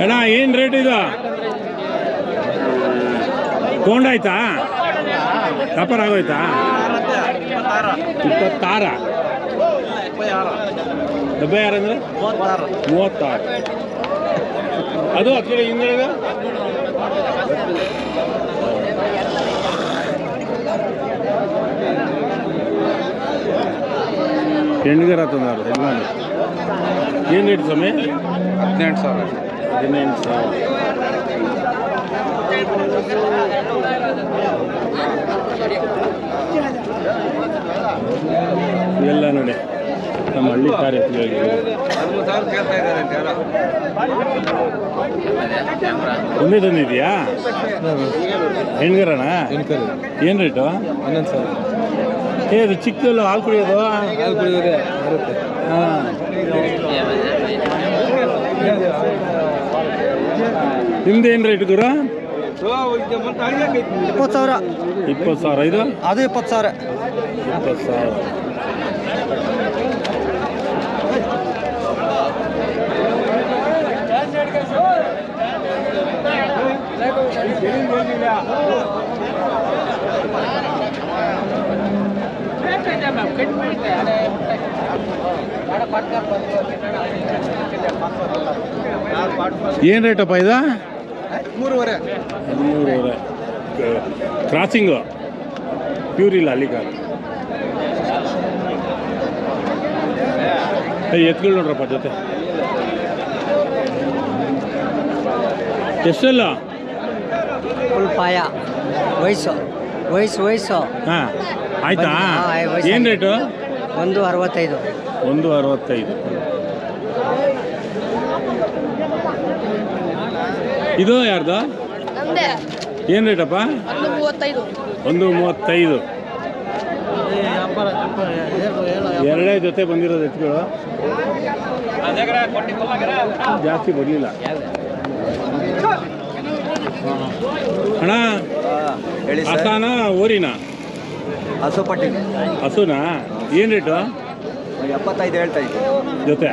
ಅಣ್ಣ ಏನ್ ರೇಟ್ ಇದು? ತೊಂಡಾಯ್ತಾ ವ್ಯಾಪಾರ ಆಗೋಯ್ತಾ? ಇಪ್ಪತ್ತಾರ. ಡಬ್ಬೆ ಯಾರಂದ್ರೆ ಮೂವತ್ತಾರು. ಅದು ಹತ್ತು ಹಿಂದೆ ಹೆಣ್ಗರ ತಂದಾರ ಹೆಣ್ಣು ಏನು ರೇಟ್ ಸ್ವಾಮಿ? ಹದಿನೆಂಟು ಸಾವಿರ. ಹದಿನೆಂಟು ಸಾವಿರ. ಎಲ್ಲ ನೋಡಿ ನಮ್ಮ ಹಳ್ಳಿ ಕಾರ್ಯ ಒಂದೇ ತಂದಿದ್ಯಾ ಹೆಣ್ಗರಣ ಏನು ರೇಟು? ಹನ್ನೊಂದು ಸಾವಿರ. ಏ ಇದು ಚಿಕ್ಕದಲ್ಲ ಹಾಲು ಕುಡಿಯೋದು? ಹಾಲು ಕುಡಿಯೋದೇ ಬರುತ್ತೆ. ಹಾಂ. ನಿಮ್ದು ಏನು ರೇಟ್ ಗುರು? ಇಪ್ಪತ್ತು ಸಾವಿರ. ಇಪ್ಪತ್ತು ಸಾವಿರ ಇದು ಅದು ಇಪ್ಪತ್ತು ಸಾವಿರ. ಇಪ್ಪತ್ತು ಸಾವಿರ. ಏನು ರೇಟಪ್ಪ ಇದು? ಮೂರುವರೆ. ಮೂರುವರೆ. ಕ್ರಾಸಿಂಗು ಪ್ಯೂರ್ ಇಲ್ಲ ಅಲ್ಲಿ ಕಾರ್. ಎತ್ಗಳು ನೋಡ್ರಪ್ಪ ಜೊತೆ. ಎಷ್ಟೆಲ್ಲ? ಫುಲ್ ಪಾಯ ವಯಸ್ಸು. ವಯಸ್ಸು ವಯಸ್ಸು. ಹಾಂ. ಆಯ್ತಾ? ಏನ್ ರೇಟು? ಒಂದು ಅರವತ್ತೈದು. ಒಂದು ಅರವತ್ತೈದು. ಇದು ಯಾರ್ದು? ಏನ್ ಏನು ರೇಟಪ್ಪ? ಒಂದು ಮೂವತ್ತೈದು. ಎರಡೇ ಜೊತೆ ಬಂದಿರೋದು ಎತ್ತುಗಳು ಜಾಸ್ತಿ ಬರಲಿಲ್ಲ. ಅಣ್ಣ ಹೇಳಿ ಹಸಾನ ಓರಿನ ಹಸುಪಟ್ಟಿ ಹಸುನಾ? ಏನು ರೇಟು? ಎಪ್ಪತ್ತೈದು ಹೇಳ್ತಾ ಇದ್ದೆ. ಜೊತೆ?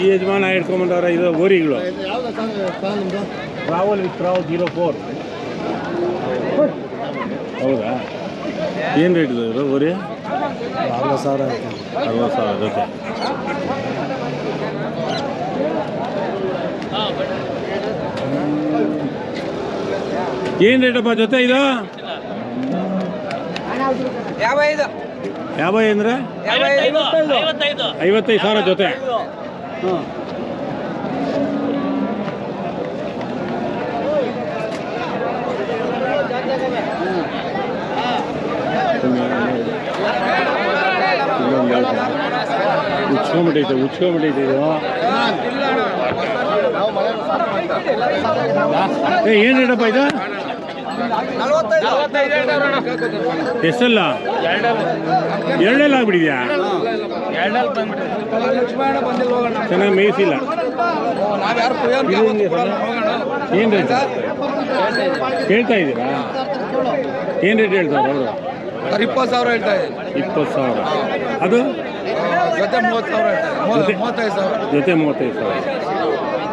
ಈ ಯಜಮಾನ ಹಿಡ್ಕೊಂಬಂದವ್ರ ಇದು ಓರಿಗಳು travel with Rao zero four. ಹೌದಾ? ಏನು ರೇಟ್ ಇದು ಓರಿ ಅರವತ್ತು ಸಾವಿರ ಅರವತ್ತು ಸಾವಿರ ಜೊತೆ. ಏನು ರೇಟಪ್ಪ ಜೊತೆ ಇದು? ಯಾವ ಅಂದ್ರೆ? ಐವತ್ತೈದು. ಸಾವಿರ ಜೊತೆ. ಉಚ್ಕೊಂಬಿಟ್ಟೈತೆ ಉಚ್ಕೊಂಬಿಟ್ಟೈತೆ ಇದು. ಏನು ರೇಟಪ್ಪ ಇದು? ಎಷ್ಟಲ್ಲ? ಎರಡೆಲ್ಲ ಆಗ್ಬಿಟ್ಟಿದ್ಯಾ ಚೆನ್ನಾಗಿ ಮೇಯಿಸಿಲ್ಲ? ಏನು ರೇಟ್ ಹೇಳ್ತಾ ಇದ್ದೀರಾ? ಏನು ರೇಟ್ ಹೇಳ್ತಾರೆ ಅವರು? ಇಪ್ಪತ್ತು ಸಾವಿರ ಹೇಳ್ತಾ ಇದ್ದೀನಿ ಇಪ್ಪತ್ತು ಸಾವಿರ. ಅದು? ಜೊತೆ ಮೂವತ್ತು ಸಾವಿರ ಹೇಳ್ತಾರೆ ಜೊತೆ? ಮೂವತ್ತೈದು ಸಾವಿರ. ಜೊತೆ ಮೂವತ್ತೈದು ಸಾವಿರ.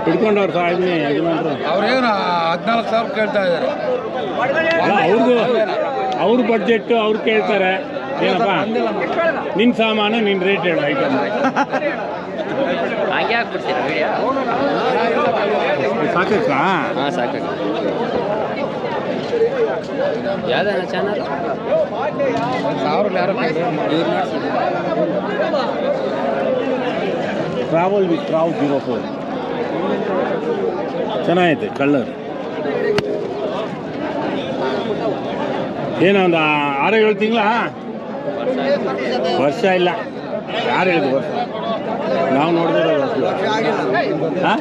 ಹಿಡ್ಕೊಂಡವ್ರು ಸಾಹೇಬ್ನಿ ಯಜಮಾನ್ರು. ಅವ್ರೇನು ಹದಿನಾಲ್ಕು ಸಾವಿರ ಕೇಳ್ತಾ ಇದ್ದಾರೆ. ಅಲ್ಲ ಅವ್ರಿಗೂ ಅವ್ರ ಬಡ್ಜೆಟ್ ಅವ್ರು ಕೇಳ್ತಾರೆ. ಏನಪ್ಪ? ನಿನ್ನ ಸಾಮಾನು ನಿನ್ನ ರೇಟ್ ಹೇಳು ಐಟಮ್ ಹಂಗೆ ಹಾಕ್ಬಿಡ್ತೀರಾ ವಿಡಿಯೋ ಸಾಕಾ ಹಾಂ ಸಾಕು ಯಾವ್ದಾನ ಚಾನಲ್ ಸಾವಿರ ಯಾರು ಟ್ರಾವೆಲ್ ವಿತ್ ಟ್ರಾವ್ ಜೀರೋ ಫೋರ್ ಚೆನ್ನಾಗೈತೆ, ಕಳ್ಳರು. ಏನೋ ಒಂದು ಆರು ಏಳು ತಿಂಗಳ? ವರ್ಷ ಇಲ್ಲ. ಯಾರು ಹೇಳಿದ್ರು ವರ್ಷ? ನಾವು ನೋಡಿದ್ರೆ ಹಾಂ?